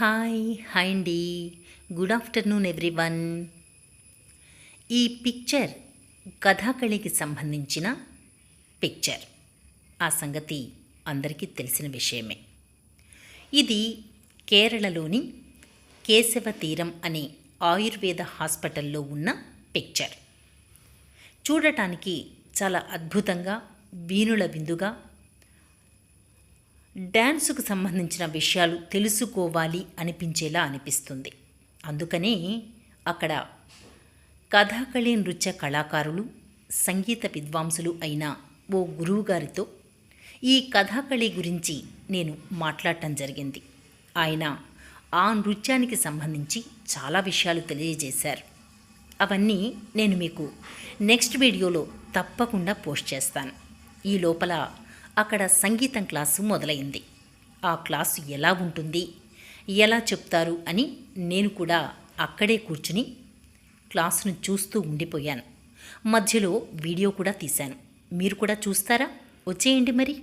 Hi hi అండి. Good afternoon everyone. ఈ picture కథాకళికి సంబంధించిన పిక్చర్. ఆ సంగతి అందరికీ తెలిసిన విషయమే. ఇది కేరళలోని కేశవ తీరం అనే ఆయుర్వేద హాస్పిటల్లో ఉన్న పిక్చర్. చూడటానికి చాలా అద్భుతంగా వీణుల విందుగా డ్యాన్సుకు సంబంధించిన విషయాలు తెలుసుకోవాలి అనిపించేలా అనిపిస్తుంది. అందుకనే అక్కడ కథాకళి నృత్య కళాకారులు సంగీత విద్వాంసులు అయిన ఓ గురువుగారితో ఈ కథాకళి గురించి నేను మాట్లాడటం జరిగింది. ఆయన ఆ నృత్యానికి సంబంధించి చాలా విషయాలు తెలియజేశారు. అవన్నీ నేను మీకు నెక్స్ట్ వీడియోలో తప్పకుండా పోస్ట్ చేస్తాను. ఈ లోపల అక్కడ సంగీతం క్లాసు మొదలైంది. ఆ క్లాసు ఎలా ఉంటుంది? ఎలా చెప్తారు అని నేను కూడా అక్కడే కూర్చుని క్లాసును చూస్తూ ఉండిపోయాను. మధ్యలో వీడియో కూడా తీశాను. మీరు కూడా చూస్తారా? వచ్చేయండి మరి.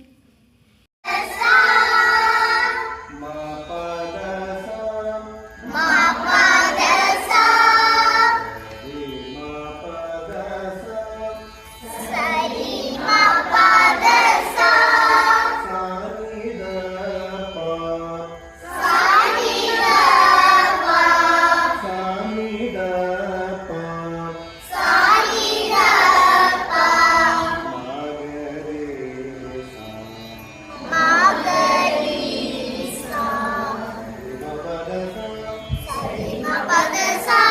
the sun.